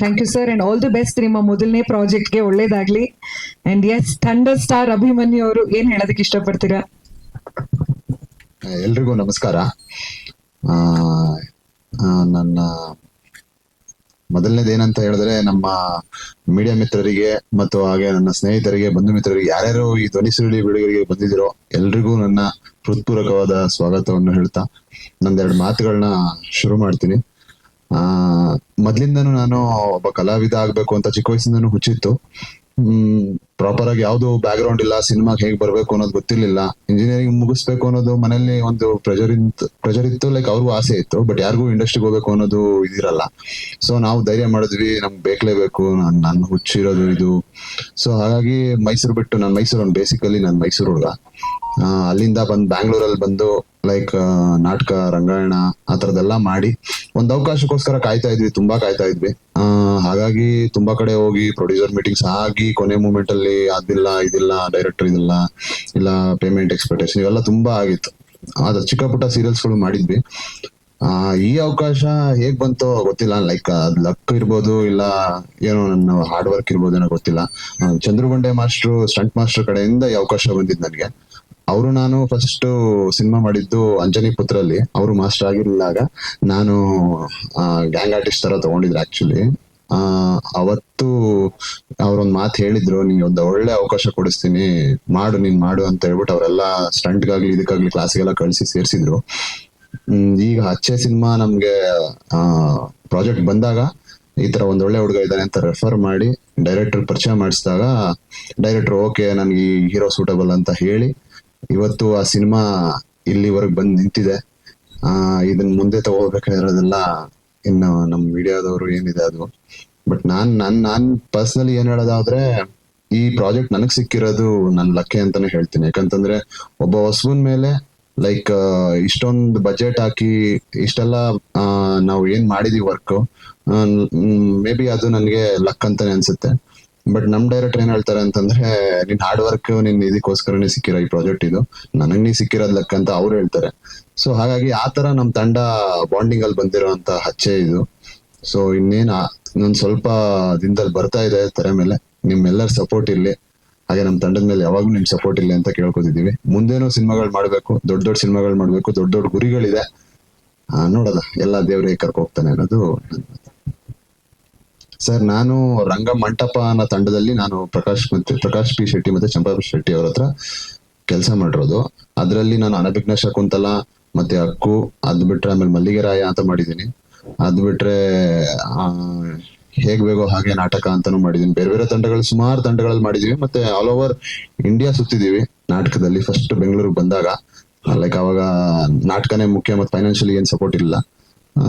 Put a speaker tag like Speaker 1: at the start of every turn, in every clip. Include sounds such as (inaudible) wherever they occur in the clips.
Speaker 1: Thank you sir and all the best ನಿಮ್ಮ ಮೊದಲನೇ ಪ್ರಾಜೆಕ್ಟ್ಗೆ ಒಳ್ಳೇದಾಗ್ಲಿ. And yes thunder star Abhimanyu ಅವರು ಏನ್ ಹೇಳೋದಕ್ಕೆ ಇಷ್ಟಪಡ್ತೀರಾ?
Speaker 2: ಎಲ್ರಿಗೂ ನಮಸ್ಕಾರ. ನನ್ನ ಮೊದಲನೇದೇನಂತ ಹೇಳಿದ್ರೆ ನಮ್ಮ ಮೀಡಿಯಾ ಮಿತ್ರರಿಗೆ ಮತ್ತು ಹಾಗೆ ನನ್ನ ಸ್ನೇಹಿತರಿಗೆ, ಬಂಧು ಮಿತ್ರರಿಗೆ, ಯಾರ್ಯಾರು ಈ ಧ್ವನಿ ಸುರುಳಿ ಬಿಡುಗಡೆಗೆ ಬಂದಿದ್ದೀರೋ ಎಲ್ರಿಗೂ ನನ್ನ ಹೃತ್ಪೂರ್ವಕವಾದ ಸ್ವಾಗತವನ್ನು ಹೇಳ್ತಾ, ನಂದೆರಡು ಮಾತುಗಳನ್ನ ಶುರು ಮಾಡ್ತೀನಿ. ಆ, ಮೊದ್ಲಿಂದನೂ ನಾನು ಒಬ್ಬ ಕಲಾವಿದ ಆಗ್ಬೇಕು ಅಂತ ಚಿಕ್ಕ ವಯಸ್ಸಿಂದನು ಹುಚ್ಚಿತ್ತು. ಹ್ಮ್ ಪ್ರಾಪರ್ ಆಗಿ ಯಾವ್ದು ಬ್ಯಾಕ್ ಗ್ರೌಂಡ್ ಇಲ್ಲ, ಸಿನಿಮಾಗೆ ಹೇಗ್ ಬರ್ಬೇಕು ಅನ್ನೋದು ಗೊತ್ತಿರ್ಲಿಲ್ಲ. ಇಂಜಿನಿಯರಿಂಗ್ ಮುಗಿಸ್ಬೇಕು ಅನ್ನೋದು ಮನೇಲಿ ಒಂದು ಪ್ರೆಷರ್ ಇತ್ತು ಇತ್ತು ಲೈಕ್ ಅವ್ರಿಗೂ ಆಸೆ ಇತ್ತು ಬಟ್ ಯಾರಿಗೂ ಇಂಡಸ್ಟ್ರಿಗೆ ಹೋಗ್ಬೇಕು ಅನ್ನೋದು ಇದಿರಲ್ಲ. ಸೊ ನಾವು ಧೈರ್ಯ ಮಾಡಿದ್ವಿ, ನಮ್ಗೆ ಬೇಕಲೇಬೇಕು ನಾನು ನಾನು ಹುಚ್ಚಿರೋದು ಇದು. ಸೊ ಹಾಗಾಗಿ ಮೈಸೂರು ಬಿಟ್ಟು ನಾನು ಮೈಸೂರು ಬೇಸಿಕಲಿ ನಾನು ಮೈಸೂರು ಹುಡುಗ ಅಲ್ಲಿಂದ ಬಂದು ಬ್ಯಾಂಗ್ಳೂರಲ್ಲಿ ಬಂದು ಲೈಕ್ ನಾಟಕ, ರಂಗಾಯಣ ಆ ಥರದ್ದೆಲ್ಲ ಮಾಡಿ ಒಂದು ಅವಕಾಶಕ್ಕೋಸ್ಕರ ಕಾಯ್ತಾ ಇದ್ವಿ, ತುಂಬಾ ಕಾಯ್ತಾ ಇದ್ವಿ. ಹಾಗಾಗಿ ತುಂಬಾ ಕಡೆ ಹೋಗಿ ಪ್ರೊಡ್ಯೂಸರ್ ಮೀಟಿಂಗ್ಸ್ ಆಗಿ ಕೊನೆ ಮೂಮೆಂಟ್ ಅಲ್ಲಿ ಅದಿಲ್ಲ, ಇದಿಲ್ಲ ಡೈರೆಕ್ಟರ್ ಇದಿಲ್ಲ, ಇಲ್ಲ ಪೇಮೆಂಟ್ ಎಕ್ಸ್ಪೆಕ್ಟೇಷನ್ ಇವೆಲ್ಲ ತುಂಬಾ ಆಗಿತ್ತು. ಅದ ಚಿಕ್ಕ ಪುಟ್ಟ ಸೀರಿಯಲ್ಸ್ಗಳು ಮಾಡಿದ್ವಿ. ಈ ಅವಕಾಶ ಹೇಗ್ ಬಂತೋ ಗೊತ್ತಿಲ್ಲ ಲೈಕ್ ಲಕ್ ಇರ್ಬೋದು, ಇಲ್ಲ ಏನೋ ನನ್ನ ಹಾರ್ಡ್ ವರ್ಕ್ ಇರ್ಬೋದು ಏನೋ ಗೊತ್ತಿಲ್ಲ ಚಂದ್ರಗುಂಡೆ ಮಾಸ್ಟ್ರು ಸ್ಟಂಟ್ ಮಾಸ್ಟರ್ ಕಡೆಯಿಂದ ಈ ಅವಕಾಶ ಬಂದಿದ್ದು ನನಗೆ. ಅವರು ನಾನು ಫಸ್ಟ್ ಸಿನಿಮಾ ಮಾಡಿದ್ದು ಅಂಜನಿ ಪುತ್ರಲ್ಲಿ. ಅವರು ಮಾಸ್ಟರ್ ಆಗಿರ್ಲಿಲ್ಲಾಗ ನಾನು ಗ್ಯಾಂಗ್ ಆರ್ಟಿಸ್ಟ್ ತರ ತಗೊಂಡಿದ್ರು ಆಕ್ಚುಲಿ ಅವತ್ತು ಅವ್ರೊಂದ್ ಮಾತು ಹೇಳಿದ್ರು ನೀನ್ ಒಂದು ಒಳ್ಳೆ ಅವಕಾಶ ಕೊಡಿಸ್ತೀನಿ. ಮಾಡು, ನೀನ್ ಮಾಡು ಅಂತ ಹೇಳ್ಬಿಟ್ಟು ಅವರೆಲ್ಲ ಸ್ಟಂಟ್ಗಾಗ್ಲಿ, ಇದಕ್ಕಾಗ್ಲಿ ಕ್ಲಾಸ್ಗೆಲ್ಲ ಕಳಿಸಿ ಸೇರ್ಸಿದ್ರು. ಈಗ ಹಚ್ಚೆ ಸಿನಿಮಾ ನಮ್ಗೆ, ಆ ಪ್ರಾಜೆಕ್ಟ್ ಬಂದಾಗ ಈ ತರ ಒಂದ್ ಒಳ್ಳೆ ಹುಡುಗ ಇದ್ದಾನೆ ಅಂತ ರೆಫರ್ ಮಾಡಿ ಡೈರೆಕ್ಟರ್ ಪರಿಚಯ ಮಾಡಿಸಿದಾಗ ಡೈರೆಕ್ಟರ್ ಓಕೆ ನನ್ಗೆ ಈ ಹೀರೋ ಸೂಟಬಲ್ ಅಂತ ಹೇಳಿ ಇವತ್ತು ಆ ಸಿನಿಮಾ ಇಲ್ಲಿವರೆಗೆ ಬಂದು ನಿಂತಿದೆ. ಆ ಇದನ್ನ ಮುಂದೆ ತಗೋಬೇಕಾಗಿರೋದೆಲ್ಲ ಇನ್ನು ನಮ್ಮ ಮೀಡಿಯಾದವರು ಏನಿದೆ ಅದು. ಬಟ್ ನಾನ್, ನನ್, ನಾನ್ ಪರ್ಸನಲಿ ಏನ್ ಹೇಳೋದಾದ್ರೆ, ಈ ಪ್ರಾಜೆಕ್ಟ್ ನನಗ್ ಸಿಕ್ಕಿರೋದು ನನ್ನ ಲಕ್ಕೆ ಅಂತಾನೆ ಹೇಳ್ತೀನಿ. ಯಾಕಂತಂದ್ರೆ ಒಬ್ಬ ಹೊಸಬನ್ ಮೇಲೆ, ಲೈಕ್ ಇಷ್ಟೊಂದು ಬಜೆಟ್ ಹಾಕಿ, ಇಷ್ಟೆಲ್ಲ ನಾವು ಏನ್ ಮಾಡಿದೀವಿ ವರ್ಕ್ ಮೇ ಬಿ ಅದು ನನಗೆ ಲಕ್ ಅಂತಾನೆ ಅನ್ಸುತ್ತೆ. ಬಟ್ ನಮ್ ಡೈರೆಕ್ಟರ್ ಏನ್ ಹೇಳ್ತಾರೆ ಅಂತಂದ್ರೆ, ನಿನ್ ಹಾರ್ಡ್ ವರ್ಕ್ ನಿನ್ ಇದಕ್ಕೋಸ್ಕರನೇ ಸಿಕ್ಕಿರೋ ಈ ಪ್ರಾಜೆಕ್ಟ್ ಇದು. ನನಗ್ ನೀ ಸಿಕ್ಕಿರೋದ್ ಲಕ್ ಅಂತ ಅವ್ರು ಹೇಳ್ತಾರೆ. ಸೊ ಹಾಗಾಗಿ ಆ ತರ ನಮ್ ತಂಡ ಬಾಂಡಿಂಗ್ ಅಲ್ಲಿ ಬಂದಿರೋಂತ ಹಚ್ಚೆ ಇದು. ಸೊ ಇನ್ನೇನ್ ನನ್ ಸ್ವಲ್ಪ ದಿನದಲ್ಲಿ ಬರ್ತಾ ಇದೆ ತರ ಮೇಲೆ. ನಿಮ್ಮೆಲ್ಲರ ಸಪೋರ್ಟ್ ಇರ್ಲಿ. ಹಾಗೆ ನಮ್ ತಂಡದ ಮೇಲೆ ಯಾವಾಗ್ಲೂ ನಿಮ್ ಸಪೋರ್ಟ್ ಇಲ್ಲ ಅಂತ ಕೇಳ್ಕೊತಿದೀವಿ. ಮುಂದೇನೋ ಸಿನಿಮಾಗಳು ಮಾಡ್ಬೇಕು, ದೊಡ್ಡ ದೊಡ್ಡ ಸಿನಿಮಾಗಳು ಮಾಡ್ಬೇಕು, ದೊಡ್ಡ ದೊಡ್ಡ ಗುರಿಗಳಿದೆ. ನೋಡೋದ. ಎಲ್ಲ ದೇವ್ರಿಗೆ ಕರ್ಕೊ ಹೋಗ್ತಾನೆ ಅನ್ನೋದು. ಸರ್, ನಾನು ರಂಗ ಮಂಟಪ ಅನ್ನೋ ತಂಡದಲ್ಲಿ ನಾನು ಪ್ರಕಾಶ್ ಮತ್ತೆ ಪ್ರಕಾಶ್ ಪಿ ಶೆಟ್ಟಿ ಮತ್ತೆ ಚಂಪಾ ಶೆಟ್ಟಿ ಅವ್ರ ಹತ್ರ ಕೆಲಸ ಮಾಡಿರೋದು. ಅದರಲ್ಲಿ ನಾನು ಅನಭಿಜ್ಞ ಶಕುಂತಲ ಮತ್ತೆ ಅಕ್ಕು, ಅದ್ ಬಿಟ್ರೆ ಆಮೇಲೆ ಮಲ್ಲಿಗೆರಾಯ ಅಂತ ಮಾಡಿದೀನಿ ಅದ್ ಬಿಟ್ರೆ ಹೇಗ್ ಬೇಕೋ ಹಾಗೆ ನಾಟಕ ಅಂತಾನು ಮಾಡಿದೀನಿ ಬೇರೆ ಬೇರೆ ತಂಡಗಳು ಸುಮಾರು ತಂಡಗಳಲ್ಲಿ ಮಾಡಿದೀವಿ ಮತ್ತೆ ಆಲ್ ಓವರ್ ಇಂಡಿಯಾ ಸುತ್ತಿದೀವಿ ನಾಟಕದಲ್ಲಿ. ಫಸ್ಟ್ ಬೆಂಗಳೂರಿಗೆ ಬಂದಾಗ ಲೈಕ್ ಅವಾಗ ನಾಟಕನೇ ಮುಖ್ಯ ಮತ್ತೆ ಫೈನಾನ್ಷಿಯಲಿ ಏನ್ ಸಪೋರ್ಟ್ ಇಲ್ಲ.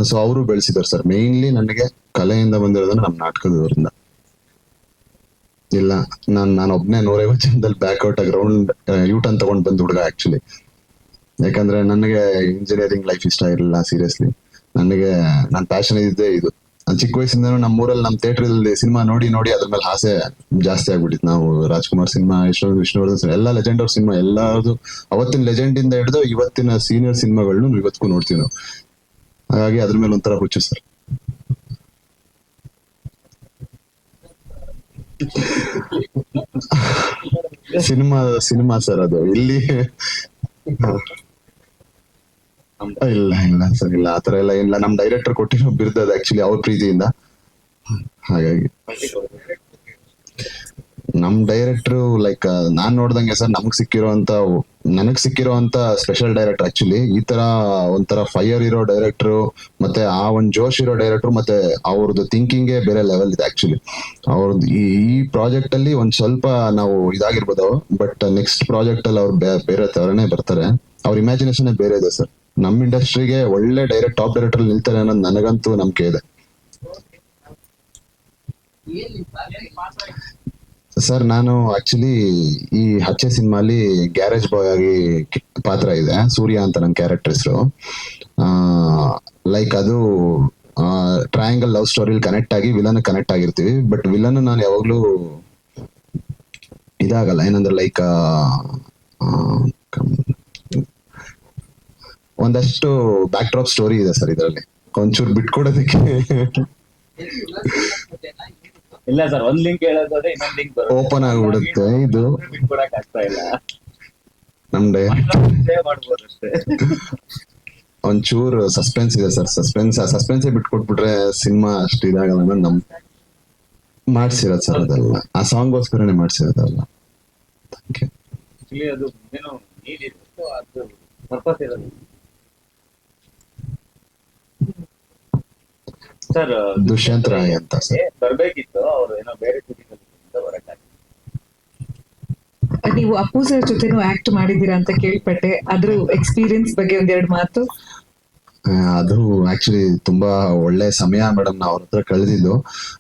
Speaker 2: ಸೊ ಅವರು ಬೆಳೆಸಿದಾರೆ ಸರ್ ಮೇನ್ಲಿ ನನಗೆ ಕಲೆಯಿಂದ ಬಂದಿರೋದನ್ನ ನಮ್ಮ ನಾಟಕದವರಿಂದ. ಇಲ್ಲ, ನಾನು ನಾನು ಒಬ್ನೇ ನೂರೈವತ್ತು ಜನದಲ್ಲಿ ಬ್ಯಾಕ್ಔಟ್ ಆಗಿ ರೌಂಡ್ ಯೂಟರ್ನ್ ತಗೊಂಡ್ ಬಂದ್ ಹುಡುಗ ಆಕ್ಚುಲಿ ಯಾಕಂದ್ರೆ ನನಗೆ ಇಂಜಿನಿಯರಿಂಗ್ ಲೈಫ್ ಇಷ್ಟ ಇರಲಿಲ್ಲ ಸೀರಿಯಸ್ಲಿ ನನಗೆ ನನ್ನ ಪ್ಯಾಷನ್ ಇದ್ದೇ ಇದು. ನಾನು ಚಿಕ್ಕ ವಯಸ್ಸಿಂದನೂ ನಮ್ಮ ಊರಲ್ಲಿ ನಮ್ಮ ಥಿಯೇಟರ್ ಅಲ್ಲಿ ಸಿನಿಮಾ ನೋಡಿ ನೋಡಿ ಅದ್ರ ಮೇಲೆ ಆಸೆ ಜಾಸ್ತಿ ಆಗ್ಬಿಟ್ಟಿತ್ತು. ನಾವು ರಾಜ್ಕುಮಾರ್ ಸಿನಿಮಾ ಯಶವಂತ್ ವಿಷ್ಣುವರ್ಧನ್ ಎಲ್ಲ ಲೆಜೆಂಡ್ ಅವ್ರ ಸಿನಿಮಾ ಎಲ್ಲಾದ್ರು ಅವತ್ತಿನ ಲೆಜೆಂಡ್ ಇಂದ ಹಿಡಿದು ಇವತ್ತಿನ ಸೀನಿಯರ್ ಸಿನಿಮಾಗಳನ್ನು ಇವತ್ತಿಗೂ ನೋಡ್ತೀವಿ ನಾವು. ಹಾಗಾಗಿ ಅದ್ರ ಮೇಲೆ ಒಂಥರ ಹುಚ್ಚು ಸರ್. ಸಿನಿಮಾ ಸಿನಿಮಾ ಸರ್ ಅದು. ಇಲ್ಲಿ ಇಲ್ಲ ಇಲ್ಲ ಸರ್, ಇಲ್ಲ ಆತರ ಎಲ್ಲ ಇಲ್ಲ. ನಮ್ ಡೈರೆಕ್ಟರ್ ಕೊಟ್ಟಿರೋ ಬಿರ್ದದ ಆಕ್ಚುಲಿ ಅವ್ರ ಪ್ರೀತಿಯಿಂದ. ಹಾಗಾಗಿ. ನಮ್ ಡೈರೆಕ್ಟರ್ ಲೈಕ್ ನಾನ್ ನೋಡ್ದಂಗೆ ಸರ್ ನಮಗ್ ಸಿಕ್ಕಿರೋಂತ ನನಗ್ ಸಿಕ್ಕಿರೋಂತ ಸ್ಪೆಷಲ್ ಡೈರೆಕ್ಟರ್ ಆಕ್ಚುಲಿ ಈ ತರ ಒಂಥರ ಫೈರ್ ಇರೋ ಡೈರೆಕ್ಟರ್ ಮತ್ತೆ ಆ ಒಂದ್ ಜೋಶ್ ಇರೋ ಡೈರೆಕ್ಟರ್ ಮತ್ತೆ ಅವ್ರದ್ದು ಥಿಂಕಿಂಗ್ ಬೇರೆ ಲೆವೆಲ್ ಇದೆ ಆಕ್ಚುಲಿ ಅವ್ರದ್ದು ಈ ಪ್ರಾಜೆಕ್ಟ್ ಅಲ್ಲಿ ಒಂದ್ ಸ್ವಲ್ಪ ನಾವು ಇದಾಗಿರ್ಬೋದು ಬಟ್ ನೆಕ್ಸ್ಟ್ ಪ್ರಾಜೆಕ್ಟ್ ಅಲ್ಲಿ ಅವ್ರು ಬೇರೆ ತರನೇ ಬರ್ತಾರೆ. ಅವ್ರ ಇಮ್ಯಾಜಿನೇಷನ್ ಬೇರೆ ಇದೆ ಸರ್. ನಮ್ ಇಂಡಸ್ಟ್ರಿಗೆ ಒಳ್ಳೆ ಡೈರೆಕ್ಟ್ ಟಾಪ್ ಡೈರೆಕ್ಟರ್ ನಿಲ್ತಾರೆ ಅನ್ನೋದು ನನಗಂತೂ ನಂಬಿಕೆ ಇದೆ. ಸರ್ ನಾನು ಆಕ್ಚುಲಿ ಈ ಹಚ್ಚೆ ಸಿನಿಮಾಲಿ ಗ್ಯಾರೇಜ್ ಬಾಯ್ ಆಗಿ ಪಾತ್ರ ಇದೆ. ಸೂರ್ಯ ಅಂತ ನನ್ನ ಕ್ಯಾರೆಕ್ಟರ್ ಹೆಸರು. ಲೈಕ್ ಅದು ಟ್ರಯಾಂಗಲ್ ಲವ್ ಸ್ಟೋರಿಲಿ ಕನೆಕ್ಟ್ ಆಗಿ ವಿಲನ್ ಕನೆಕ್ಟ್ ಆಗಿರ್ತೀವಿ. ಬಟ್ ವಿಲನ್ ನಾನು ಯಾವಾಗ್ಲೂ ಇದಾಗಲ್ಲ. ಏನಂದ್ರೆ ಲೈಕ್ ಒಂದಷ್ಟು ಬ್ಯಾಕ್ ಡ್ರಾಪ್ ಸ್ಟೋರಿ ಇದೆ ಸರ್ ಇದರಲ್ಲಿ. ಒಂಚೂರು ಬಿಟ್ಕೊಡೋದಕ್ಕೆ (laughs) (laughs)
Speaker 3: ಇಲ್ಲ ಸರ್ ಒಂದ್ ಲಿಂಕ್ ಹೇಳೋದಾದ್ರೆ ಇನ್ನೊಂದ್ ಲಿಂಕ್
Speaker 2: ಓಪನ್ ಆಗಿಬಿಡುತ್ತೆ ಇದು.
Speaker 3: ಬಿಟ್ಕೊಡಕ್ ಆಗ್ತಾ ಇಲ್ಲ. Save ಮಾಡ್ಬೋದು ಅಷ್ಟೇ.
Speaker 2: ಒಂಚೂರು ಸಸ್ಪೆನ್ಸ್ ಇದೆ ಸರ್ ಸಸ್ಪೆನ್ಸ್ ಸಸ್ಪೆನ್ಸ್ ಬಿಟ್ಕೊಟ್ಬಿಟ್ರೆ ಸಿನಿಮಾ ಅಷ್ಟು ಇದಾಗಲ್ಲ ಅನ್ನೋದು ನಮ್ ಮಾಡ್ಸಿರೋದು ಸರ್ ಅದೆಲ್ಲ. ಆ ಸಾಂಗ್ಗೋಸ್ಕರನೇ ಮಾಡ್ಸಿರೋದಲ್ಲ Thank you.
Speaker 3: ಆಕ್ಚುಲಿ ಅದು ಏನೋ ನೀಡ್ ಅದು ಪರ್ಪಸ್ ಇರೋದು ಸರ್
Speaker 2: ದುಷ್ಯಂತ್ ರಾಯ್ ಅಂತ ಸರ್.
Speaker 3: ಬರ್ಬೇಕಿತ್ತು. ಅವ್ರು ಏನೋ ಬೇರೆ ಶೂಟಿಂಗ್
Speaker 1: ನೀವು ಅಪ್ಪು ಸರ್ ಜೊತೆನೂ ಆಕ್ಟ್ ಮಾಡಿದೀರಾ ಅಂತ ಕೇಳ್ಪಟ್ಟೆ. ಅದ್ರ ಎಕ್ಸ್ಪೀರಿಯನ್ಸ್ ಬಗ್ಗೆ ಒಂದೆರಡು ಮಾತು.
Speaker 2: ಅದು ಆಕ್ಚುಲಿ ತುಂಬಾ ಒಳ್ಳೆ ಸಮಯ ಮೇಡಮ್ ನಾವು ಅವ್ರ ಹತ್ರ ಕಳೆದಿದ್ದು.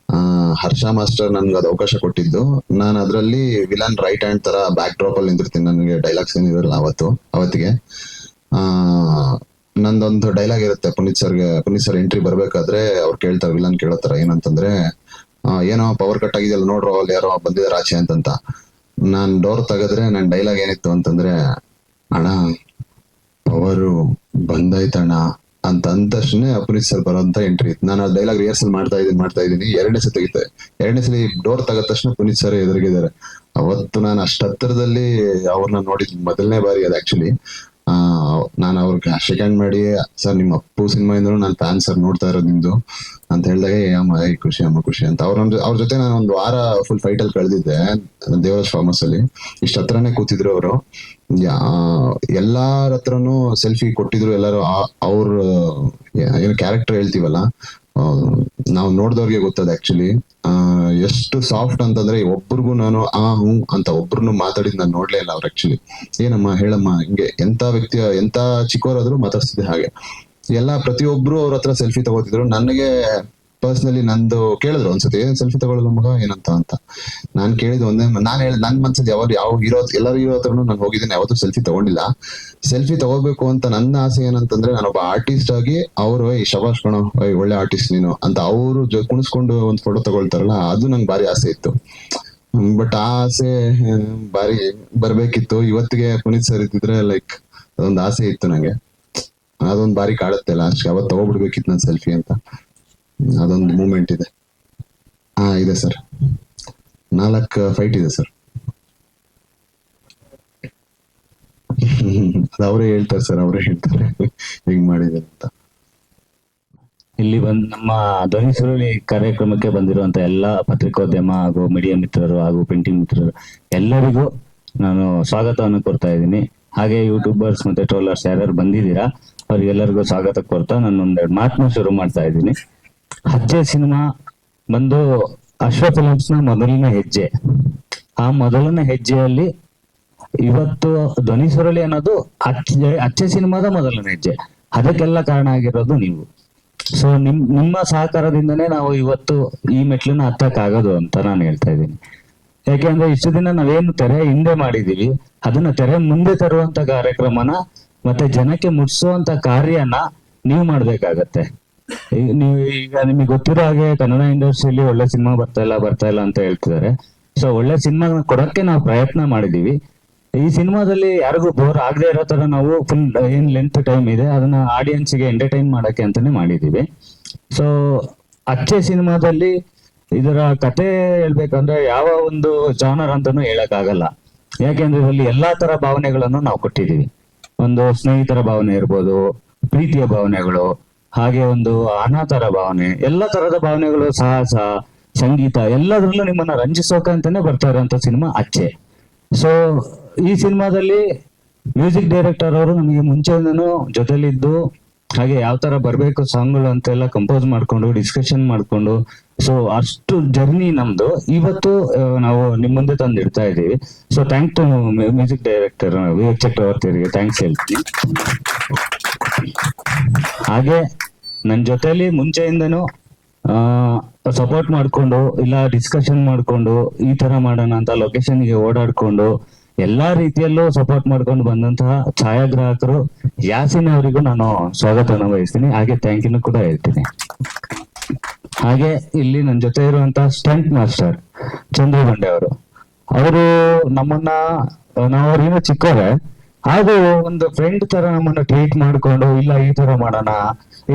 Speaker 2: ಆ, ಹರ್ಷ ಮಾಸ್ಟರ್ ನನ್ಗೆ ಅದು ಅವಕಾಶ ಕೊಟ್ಟಿದ್ದು. ನಾನು ಅದರಲ್ಲಿ ವಿಲನ್ ರೈಟ್ ಹ್ಯಾಂಡ್ ತರ ಬ್ಯಾಕ್ ಡ್ರಾಪ್ ಅಲ್ಲಿ ನಿಂತಿರ್ತೀನಿ. ನನಗೆ ಡೈಲಾಗ್ಸ್ ಏನಿರಲ್ಲ ಅವತ್ತು ಅವತ್ತಿಗೆ. ಆ ನಂದೊಂದು ಡೈಲಾಗ್ ಇರುತ್ತೆ. ಪುನೀತ್ ಸರ್ಗೆ, ಪುನೀತ್ ಸರ್ ಎಂಟ್ರಿ ಬರ್ಬೇಕಾದ್ರೆ ಅವ್ರು ಕೇಳ್ತಾರೆ ವಿಲನ್ ಕೇಳತ್ತಾರ ತರ ಏನಂತಂದ್ರೆ ಏನೋ ಪವರ್ ಕಟ್ ಆಗಿದೆಯಲ್ಲ ನೋಡ್ರೋ, ಅಲ್ಲಿ ಯಾರೋ ಬಂದಿದ್ದಾರೆ ಆಚೆ ಅಂತಂತ. ನಾನ್ ಡೋರ್ ತೆಗೆದ್ರೆ ನನ್ ಡೈಲಾಗ್ ಏನಿತ್ತು ಅಂತಂದ್ರೆ, ಅಣ್ಣ ಪವರು ಬಂದಾಯ್ತಣ್ಣ. ಅಂತ ಅಂದ ತಕ್ಷಣ ಪುನೀತ್ ಸರ್ ಬರೋಂತ ಎಂಟ್ರಿ ಇತ್ತು. ನಾನು ಆ ಡೈಲಾಗ್ ರಿಹರ್ಸಲ್ ಮಾಡ್ತಾ ಇದ್ದೀನಿ ಮಾಡ್ತಾ ಇದ್ದೀನಿ. ಎರಡನೇ ಸಲ ತೆಗಿತೆ. ಎರಡನೇ ಸಲ ಡೋರ್ ತೆಗದ ತಕ್ಷಣ ಪುನೀತ್ ಸರ್ ಎದುರಿಗಿದ್ದಾರೆ. ಅವತ್ತು ನಾನು ಅಷ್ಟ ಹತ್ತಿರದಲ್ಲಿ ಅವ್ರನ್ನ ನೋಡಿದ್ ಮೊದಲನೇ ಬಾರಿ ಅದು ಆಕ್ಚುಲಿ ನಾನು ಅವ್ರಿಗೆ ಹ್ಯಾಂಡ್ ಮಾಡಿ, ಸರ್ ನಿಮ್ಮ ಅಪ್ಪು ಸಿನಿಮಾಯಿಂದ ನಾನು ಫ್ಯಾನ್ ಸರ್ ನೋಡ್ತಾ ಇರೋದು ನಿಮ್ದು ಅಂತ ಹೇಳಿದಾಗ ಅಮ್ಮ, ಏ ಖುಷಿ, ಅಮ್ಮ, ಖುಷಿ ಅಂತ. ಅವ್ರ ಅವ್ರ ಜೊತೆ ನಾನು ಒಂದು ವಾರ ಫುಲ್ ಫೈಟ್ ಅಲ್ಲಿ ಕಳೆದಿದ್ದೆ, ದೇವರಾಜ್ ಫಾರ್ಮಸ್ ಅಲ್ಲಿ. ಇಷ್ಟ ಹತ್ರನೇ ಕೂತಿದ್ರು ಅವರು. ಎಲ್ಲಾರ ಹತ್ರನು ಸೆಲ್ಫಿ ಕೊಟ್ಟಿದ್ರು ಎಲ್ಲರೂ ಅವ್ರ ಏನು ಕ್ಯಾರೆಕ್ಟರ್ ಹೇಳ್ತೀವಲ್ಲ ನಾವು ನೋಡಿದವ್ರಿಗೆ ಗೊತ್ತದ ಆಕ್ಚುಲಿ ಎಷ್ಟು ಸಾಫ್ಟ್ ಅಂತಂದ್ರೆ ಒಬ್ರಿಗೂ ನಾನು ಆ, ಹ್ಞೂ ಅಂತ ಒಬ್ರು ಮಾತಾಡಿದ್ ನಾನು ನೋಡ್ಲೇ ಇಲ್ಲ ಅವ್ರು ಆಕ್ಚುಲಿ ಏನಮ್ಮ ಹೇಳಮ್ಮ ಹಿಂಗೆ ಎಂತ ವ್ಯಕ್ತಿ ಎಂತ ಚಿಕ್ಕವರಾದ್ರೂ ಮಾತಾಡ್ತಿದ್ದೆ ಹಾಗೆ. ಎಲ್ಲ ಪ್ರತಿಯೊಬ್ರು ಅವ್ರ ಹತ್ರ ಸೆಲ್ಫಿ ತಗೋತಿದ್ರು. ನನಗೆ ಪರ್ಸನಲಿ ನಂದು ಕೇಳಿದ್ರು ಒಂದ್ಸತಿ ಸೆಲ್ಫಿ ತಗೊಳ್ಳೋದು ಮಗ, ಏನಂತ ಅಂತ. ನಾನ್ ಕೇಳಿದ ಒಂದೇ, ನಾನು ಹೇಳಿದ್ ನನ್ ಮನ್ಸಲ್ಲಿ ಯಾವ ಯಾವ ಇರೋ ಎಲ್ಲರೂ ಇರೋ ಹತ್ರನು ನಾನು ಹೋಗಿದ್ದೀನಿ, ಯಾವತ್ತೂ ಸೆಲ್ಫಿ ತಗೊಂಡಿಲ್ಲ. ಸೆಲ್ಫಿ ತಗೋಬೇಕು ಅಂತ ನನ್ನ ಆಸೆ ಏನಂತಂದ್ರೆ ನಾನೊಬ್ಬ ಆರ್ಟಿಸ್ಟ್ ಆಗಿ ಅವರು ಈ ಶಬಾಷ್ ಕಣೋ ಒಳ್ಳೆ ಆರ್ಟಿಸ್ಟ್ ನೀನು ಅಂತ ಅವರು ಕುಣಿಸ್ಕೊಂಡು ಒಂದ್ ಫೋಟೋ ತಗೊಳ್ತಾರಲ್ಲ, ಅದು ನಂಗೆ ಭಾರಿ ಆಸೆ ಇತ್ತು. ಬಟ್ ಆ ಆಸೆ ಭಾರಿ ಬರ್ಬೇಕಿತ್ತು. ಇವತ್ತಿಗೆ ಪುನೀತ್ ಸರ್ ಇದ್ದಿದ್ರೆ ಲೈಕ್ ಅದೊಂದು ಆಸೆ ಇತ್ತು ನಂಗೆ. ಅದೊಂದು ಬಾರಿ ಕಾಡುತ್ತೆ ಲಾಸ್ಟ್ ಅವತ್ತು ತಗೋಬಿಡ್ಬೇಕಿತ್ತು ನನ್ನ ಸೆಲ್ಫಿ ಅಂತ. ಅದೊಂದು ಮೂಮೆಂಟ್ ಇದೆ. ಹಾ ಇದೆ ಸರ್ ನಾಲ್ಕು ಫೈಟ್ ಇದೆ ಸರ್ (laughs) ಅದು ಅವರೇ ಹೇಳ್ತಾರೆ ಸರ್ ಅವರೇ ಹೇಳ್ತಾರೆ. ಹೆಂಗ್ ಮಾಡಿದೆ ಅಂತ.
Speaker 3: ಇಲ್ಲಿ ಬಂದ್ ನಮ್ಮ ಧ್ವನಿ ಸುರುಳಿ ಕಾರ್ಯಕ್ರಮಕ್ಕೆ ಬಂದಿರುವಂತ ಎಲ್ಲಾ ಪತ್ರಿಕೋದ್ಯಮ ಹಾಗೂ ಮೀಡಿಯಾ ಮಿತ್ರರು ಹಾಗೂ ಪ್ರಿಂಟಿಂಗ್ ಮಿತ್ರರು ಎಲ್ಲರಿಗೂ ನಾನು ಸ್ವಾಗತವನ್ನು ಕೊಡ್ತಾ ಇದ್ದೀನಿ. ಹಾಗೆ ಯೂಟ್ಯೂಬರ್ಸ್ ಮತ್ತೆ ಟ್ರೋಲರ್ಸ್ ಯಾರ್ಯಾರು ಬಂದಿದ್ದೀರಾ ಅವ್ರಿಗೆಲ್ಲರಿಗೂ ಸ್ವಾಗತ ಕೊಡ್ತಾ ನಾನು ಒಂದೆರಡು ಮಾತನ್ನ ಶುರು ಮಾಡ್ತಾ ಇದ್ದೀನಿ. ಹಚ್ಚೆ ಸಿನಿಮಾ ಬಂದು ಅಶ್ವ ಫಿಲಮ್ಸ್ ಮೊದಲನೇ ಹೆಜ್ಜೆ. ಆ ಮೊದಲನೇ ಹೆಜ್ಜೆಯಲ್ಲಿ ಇವತ್ತು ಧ್ವನಿ ಸುರಳಿ ಅನ್ನೋದು ಅಚ್ಚೆ ಅಚ್ಚೆ ಸಿನಿಮಾದ ಮೊದಲನೇ ಹೆಜ್ಜೆ. ಅದಕ್ಕೆಲ್ಲ ಕಾರಣ ಆಗಿರೋದು ನೀವು. ಸೊ ನಿಮ್, ನಿಮ್ಮ ಸಹಕಾರದಿಂದನೇ ನಾವು ಇವತ್ತು ಈ ಮೆಟ್ಲನ್ನ ಹತ್ತಕ್ಕಾಗೋದು ಅಂತ ನಾನು ಹೇಳ್ತಾ ಇದ್ದೀನಿ. ಯಾಕೆಂದ್ರೆ ಇಷ್ಟು ದಿನ ನಾವೇನು ತೆರೆ ಹಿಂದೆ ಮಾಡಿದೀವಿ ಅದನ್ನ ತೆರೆ ಮುಂದೆ ತರುವಂತ ಕಾರ್ಯಕ್ರಮನ ಮತ್ತೆ ಜನಕ್ಕೆ ಮುಟ್ಸುವಂತ ಕಾರ್ಯನ ನೀವು ಮಾಡ್ಬೇಕಾಗತ್ತೆ. ನೀವು ಈಗ ನಿಮಗೆ ಗೊತ್ತಿರೋ ಹಾಗೆ ಕನ್ನಡ ಇಂಡಸ್ಟ್ರಿಯಲ್ಲಿ ಒಳ್ಳೆ ಸಿನಿಮಾ ಬರ್ತಾ ಇಲ್ಲ ಬರ್ತಾ ಇಲ್ಲ ಅಂತ ಹೇಳ್ತಿದ್ದಾರೆ. ಸೊ ಒಳ್ಳೆ ಸಿನಿಮಾ ಕೊಡಕ್ಕೆ ನಾವು ಪ್ರಯತ್ನ ಮಾಡಿದೀವಿ ಈ ಸಿನಿಮಾದಲ್ಲಿ ಯಾರಿಗೂ ಬೋರ್ ಆಗದೆ ಇರೋ ತರ ನಾವು ಫುಲ್ ಏನ್ ಲೆಂತ್ ಟೈಮ್ ಇದೆ, ಅದನ್ನ ಆಡಿಯನ್ಸ್ಗೆ ಎಂಟರ್ಟೈನ್ ಮಾಡಕ್ಕೆ ಅಂತಾನೆ ಮಾಡಿದೀವಿ ಸೊ ಅಚ್ಚೆ ಸಿನಿಮಾದಲ್ಲಿ ಇದರ ಕತೆ ಹೇಳ್ಬೇಕಂದ್ರೆ ಯಾವ ಒಂದು ಜಾನರ್ ಅಂತಾನು ಹೇಳಕ್ ಆಗಲ್ಲ ಯಾಕೆಂದ್ರೆ ಇದರಲ್ಲಿ ಎಲ್ಲಾ ತರ ಭಾವನೆಗಳನ್ನು ನಾವು ಕೊಟ್ಟಿದೀವಿ ಒಂದು ಸ್ನೇಹಿತರ ಭಾವನೆ ಇರ್ಬೋದು, ಪ್ರೀತಿಯ ಭಾವನೆಗಳು ಹಾಗೆ ಒಂದು ಅನಾಥರ ಭಾವನೆ. ಎಲ್ಲ ತರದ ಭಾವನೆಗಳು ಸಾಹಸ, ಸಂಗೀತ ಎಲ್ಲದರಲ್ಲೂ ನಿಮ್ಮನ್ನ ರಂಜಿಸೋಕೆ ಅಂತಾನೆ ಬರ್ತಾ ಇರೋಂಥ ಸಿನಿಮಾ ಅಚ್ಚೆ. ಸೊ ಈ ಸಿನಿಮಾದಲ್ಲಿ ಮ್ಯೂಸಿಕ್ ಡೈರೆಕ್ಟರ್ ಅವರು ನಮಗೆ ಮುಂಚೆಯಿಂದನೂ ಜೊತೆಲಿದ್ದು, ಹಾಗೆ ಯಾವ ತರ ಬರ್ಬೇಕು ಸಾಂಗ್ಗಳು ಅಂತೆಲ್ಲ ಕಂಪೋಸ್ ಮಾಡ್ಕೊಂಡು ಡಿಸ್ಕಷನ್ ಮಾಡ್ಕೊಂಡು ಸೊ ಅಷ್ಟು ಜರ್ನಿ ನಮ್ದು. ಇವತ್ತು ನಾವು ನಿಮ್ ಮುಂದೆ ತಂದು ಇಡ್ತಾ ಇದೀವಿ so thank to music director Vivek ಚಕ್ರವರ್ತಿಯವರಿಗೆ thanks ಹೇಳ್ತೀನಿ. ಹಾಗೆ ನನ್ನ ಜೊತೆಲಿ ಮುಂಚೆಯಿಂದನೂ ಸಪೋರ್ಟ್ ಮಾಡ್ಕೊಂಡು, ಇಲ್ಲ ಡಿಸ್ಕಷನ್ ಮಾಡ್ಕೊಂಡು, ಈ ತರ ಮಾಡೋಣ ಅಂತ ಲೊಕೇಶನ್ಗೆ ಓಡಾಡ್ಕೊಂಡು, ಎಲ್ಲಾ ರೀತಿಯಲ್ಲೂ ಸಪೋರ್ಟ್ ಮಾಡ್ಕೊಂಡು ಬಂದಂತಹ ಛಾಯಾಗ್ರಾಹಕರು ಯಾಸಿನ್ ಅವರಿಗೂ ನಾನು ಸ್ವಾಗತವನ್ನು ವಹಿಸ್ತೀನಿ ಹಾಗೆ ಥ್ಯಾಂಕ್ ಯು ಕೂಡ ಹೇಳ್ತೀನಿ. ಹಾಗೆ ಇಲ್ಲಿ ನನ್ನ ಜೊತೆ ಇರುವಂತಹ ಸ್ಟಂಟ್ ಮಾಸ್ಟರ್ ಚಂದ್ರ ಅವರು. ಅವರು ನಮ್ಮನ್ನ, ನಾವು ಅವ್ರಿಗಿಂತ ಚಿಕ್ಕವರೇ ಹಾಗೂ ಒಂದು ಫ್ರೆಂಡ್ ತರ ನಮ್ಮನ್ನು ಟ್ರೀಟ್ ಮಾಡ್ಕೊಂಡು, ಇಲ್ಲ ಈ ತರ ಮಾಡೋಣ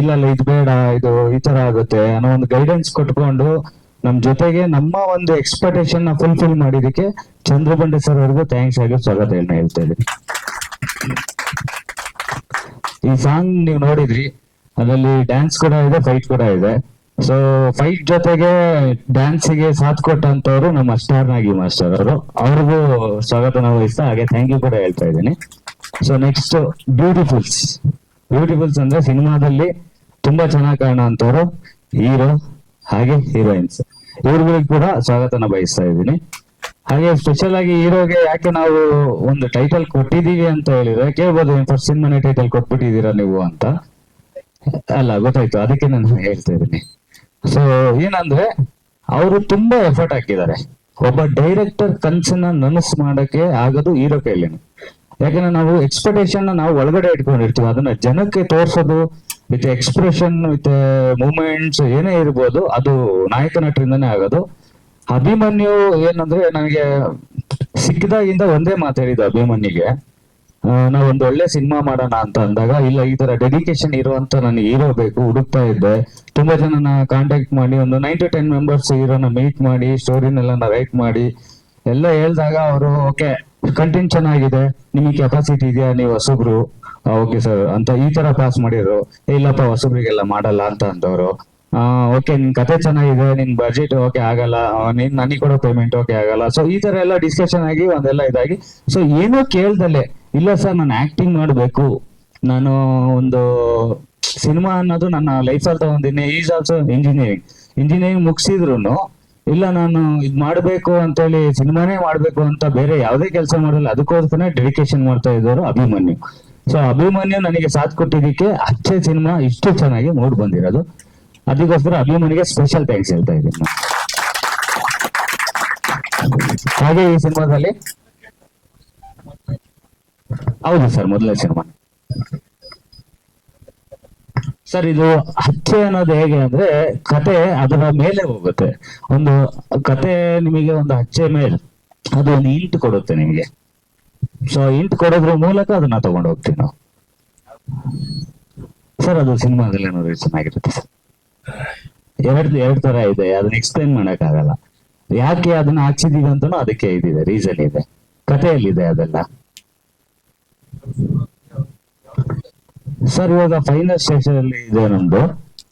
Speaker 3: ಇಲ್ಲ ಇದು ಬೇಡ, ಇದು ಈ ತರ ಆಗುತ್ತೆ ಅನ್ನೋ ಒಂದು ಗೈಡೆನ್ಸ್ ಕೊಟ್ಕೊಂಡು ನಮ್ ಜೊತೆಗೆ ನಮ್ಮ ಒಂದು ಎಕ್ಸ್ಪೆಕ್ಟೇಷನ್ನ ಫುಲ್ಫಿಲ್ ಮಾಡಿದಕ್ಕೆ ಚಂದ್ರಬಂಡೆ ಸರ್ ಅವ್ರಿಗೂ ಥ್ಯಾಂಕ್ಸ್ ಆಗಿ ಸ್ವಾಗತ ಹೇಳ್ತಾ ಇದ್ದೀನಿ. ಈ ಸಾಂಗ್ ನೀವು ನೋಡಿದ್ರಿ, ಅದರಲ್ಲಿ ಡ್ಯಾನ್ಸ್ ಕೂಡ ಇದೆ ಫೈಟ್ ಕೂಡ ಇದೆ. ಸೊ ಫೈಟ್ ಜೊತೆಗೆ ಡ್ಯಾನ್ಸಿಗೆ ಸಾಥ್ ಕೊಟ್ಟಂತವ್ರು ನಮ್ಮ ಸ್ಟಾರ್ ನಾಗಿ ಮಾಸ್ಟರ್ ಅವರು. ಅವ್ರಿಗೂ ಸ್ವಾಗತನ ವಹಿಸ್ತಾ ಹಾಗೆ ಥ್ಯಾಂಕ್ ಯು ಕೂಡ ಹೇಳ್ತಾ ಇದ್ದೀನಿ. ಸೊ ನೆಕ್ಸ್ಟ್ ಬ್ಯೂಟಿಫುಲ್ಸ್ ಬ್ಯೂಟಿಫುಲ್ಸ್ ಅಂದ್ರೆ ಸಿನಿಮಾದಲ್ಲಿ ತುಂಬಾ ಚೆನ್ನಾಗಿ ಕಾಣೋ ಅಂತವ್ರು ಹೀರೋ ಹಾಗೆ ಹೀರೋಯಿನ್ಸ್ ಇವ್ರಿಗೂ ಕೂಡ ಸ್ವಾಗತನ ಬಯಸ್ತಾ ಇದ್ದೀನಿ. ಹಾಗೆ ಸ್ಪೆಷಲ್ ಆಗಿ ಹೀರೋಗೆ ಯಾಕೆ ನಾವು ಒಂದು ಟೈಟಲ್ ಕೊಟ್ಟಿದೀವಿ ಅಂತ ಹೇಳಿದ್ರೆ, ಕೇಳ್ಬೋದು ಫಸ್ಟ್ ಸಿನಿಮಾನೇ ಟೈಟಲ್ ಕೊಟ್ಬಿಟ್ಟಿದ್ದೀರಾ ನೀವು ಅಂತ. ಅಲ್ಲ, ಗೊತ್ತಾಯ್ತು. ಅದಕ್ಕೆ ನಾನು ಹೇಳ್ತಾ ಇದ್ದೀನಿ. ಸೊ ಏನಂದ್ರೆ, ಅವರು ತುಂಬಾ ಎಫರ್ಟ್ ಹಾಕಿದ್ದಾರೆ. ಒಬ್ಬ ಡೈರೆಕ್ಟರ್ ಕನ್ಸನ್ನ ನನಸು ಮಾಡಕ್ಕೆ ಆಗೋದು ಹೀರೋ ಕೈಲೇನು ಯಾಕಂದ್ರೆ ನಾವು ಎಕ್ಸ್ಪೆಕ್ಟೇಷನ್ ನಾವು ಒಳಗಡೆ ಇಟ್ಕೊಂಡಿರ್ತೀವಿ. ಅದನ್ನ ಜನಕ್ಕೆ ತೋರ್ಸೋದು ವಿತ್ ಎಕ್ಸ್ಪ್ರೆಷನ್ ವಿತ್ ಮೂಮೆಂಟ್ಸ್ ಏನೇ ಇರ್ಬೋದು, ಅದು ನಾಯಕ ನಟರಿಂದನೇ ಆಗೋದು. ಅಭಿಮನ್ಯು ಏನಂದ್ರೆ, ನನಗೆ ಸಿಕ್ಕಿದಾಗಿಂದ ಒಂದೇ ಮಾತಾಡಿದ್ದು ಅಭಿಮನ್ಯುಗೆ. ಆ, ನಾವ್ ಒಂದು ಒಳ್ಳೆ ಸಿನಿಮಾ ಮಾಡೋಣ ಅಂತ ಅಂದಾಗ ಇಲ್ಲ ಈ ತರ ಡೆಡಿಕೇಶನ್ ಇರುವಂತ ನನಗೆ ಹೀರೋ ಬೇಕು ಹುಡುಕ್ತಾ ಇದ್ದೆ. ತುಂಬಾ ಜನನ ಕಾಂಟ್ಯಾಕ್ಟ್ ಮಾಡಿ ಒಂದು ನೈನ್ ಟು ಟೆನ್ ಮೆಂಬರ್ಸ್ ಹೀರೋನ ಮೀಟ್ ಮಾಡಿ ಸ್ಟೋರಿನೆಲ್ಲ ರೈಟ್ ಮಾಡಿ. ಎಲ್ಲ ಹೇಳ್ದಾಗ ಅವರು ಓಕೆ ಕಂಟೆಂಟ್ ಚೆನ್ನಾಗಿದೆ ನಿಮಗೆ ಕೆಪಾಸಿಟಿ ಇದೆಯಾ? ನೀವು ಹೊಸಬ್ರು. ಓಕೆ ಸರ್ ಅಂತ ಈ ತರ ಪಾಸ್ ಮಾಡಿದ್ರು. "ಏ, ಇಲ್ಲಪ್ಪ ಹೊಸಬ್ರಿಗೆಲ್ಲ ಮಾಡಲ್ಲ ಅಂತ ಅಂದವರು. ಓಕೆ ನಿನ್ ಕತೆ ಚೆನ್ನಾಗಿದೆ ನಿನ್ ಬಜೆಟ್ ಓಕೆ ಆಗಲ್ಲ ನಿನ್ ನೀನ್ ನನಗೆ ಕೊಡೋ ಪೇಮೆಂಟ್ ಓಕೆ ಆಗಲ್ಲ. ಸೊ ಈ ತರ ಎಲ್ಲ ಡಿಸ್ಕಷನ್ ಆಗಿ ಒಂದೆಲ್ಲ ಇದಾಗಿ. ಸೊ ಏನೋ ಕೇಳ್ದಲೆ ಇಲ್ಲ ಸರ್, ನಾನು ಆಕ್ಟಿಂಗ್ ಮಾಡಬೇಕು. ನಾನು ಒಂದು ಸಿನಿಮಾ ಅನ್ನೋದು ನನ್ನ ಲೈಫಲ್ಲಿ ತಗೊಂಡಿನಿ ಈಸ್ ಆಲ್ಸೋ ಇಂಜಿನಿಯರಿಂಗ್ ಇಂಜಿನಿಯರಿಂಗ್ ಮುಗಿಸಿದ್ರು ಇಲ್ಲ, ನಾನು ಇದು ಮಾಡಬೇಕು ಅಂತೇಳಿ ಸಿನಿಮಾನೇ ಮಾಡಬೇಕು ಅಂತ ಬೇರೆ ಯಾವುದೇ ಕೆಲಸ ಮಾಡಲ್ಲ. ಅದಕ್ಕೋಸ್ಕರ ಡೆಡಿಕೇಶನ್ ಮಾಡ್ತಾ ಇದ್ದವರು ಅಭಿಮನ್ಯು. ಸೊ ಅಭಿಮನ್ಯು ನನಗೆ ಸಾಥ್ ಕೊಟ್ಟಿದ್ದಕ್ಕೆ ಅಚ್ಚೆ ಸಿನಿಮಾ ಇಷ್ಟು ಚೆನ್ನಾಗಿ ಮೂಡ್ ಬಂದಿರೋದು. ಅದಕ್ಕೋಸ್ಕರ ಅಭಿಮನ್ಯುಗೆ ಸ್ಪೆಷಲ್ ಥ್ಯಾಂಕ್ಸ್ ಹೇಳ್ತಾ ಇದ್ದೀನಿ. ಹಾಗೆ ಈ ಸಿನಿಮಾದಲ್ಲಿ ಹೌದು ಸರ್, ಮೊದಲನೇ ಸಿನಿಮಾ. ಸರ್, ಇದು ಹಚ್ಚೆ ಅನ್ನೋದು ಹೇಗೆ ಅಂದ್ರೆ, ಕತೆ ಅದರ ಮೇಲೆ ಹೋಗುತ್ತೆ. ಒಂದು ಕತೆ ನಿಮಗೆ ಒಂದು ಹಚ್ಚೆ ಮೇಲೆ ಅದು ಒಂದು ಇಂಟ್ ಕೊಡುತ್ತೆ ನಿಮಗೆ. ಸೊ ಇಂಟ್ ಕೊಡೋದ್ರ ಮೂಲಕ ಅದನ್ನ ತಗೊಂಡು ಹೋಗ್ತೀವಿ ನಾವು. ಸರ್, ಅದು ಸಿನಿಮಾದಲ್ಲಿ ಏನಾದ್ರು ಚೆನ್ನಾಗಿರುತ್ತೆ ಸರ್? ಎರಡು ಎರಡು ತರ ಇದೆ. ಅದನ್ನ ಎಕ್ಸ್ಪ್ಲೈನ್ ಮಾಡಕ್ ಆಗಲ್ಲ ಯಾಕೆ ಅದನ್ನ ಹಾಕ್ಸಿದೀವಿ ಅಂತ ಅದಕ್ಕೆ ಇದಿದೆ ರೀಸನ್ ಇದೆ. ಕಥೆಯಲ್ಲಿದೆ ಅದೆಲ್ಲ. ಸರ್ ಇವಾಗ ಫೈನಲ್ ಸ್ಟೇಷನ್ ಅಲ್ಲಿ ಇದೆ ನಮ್ದು.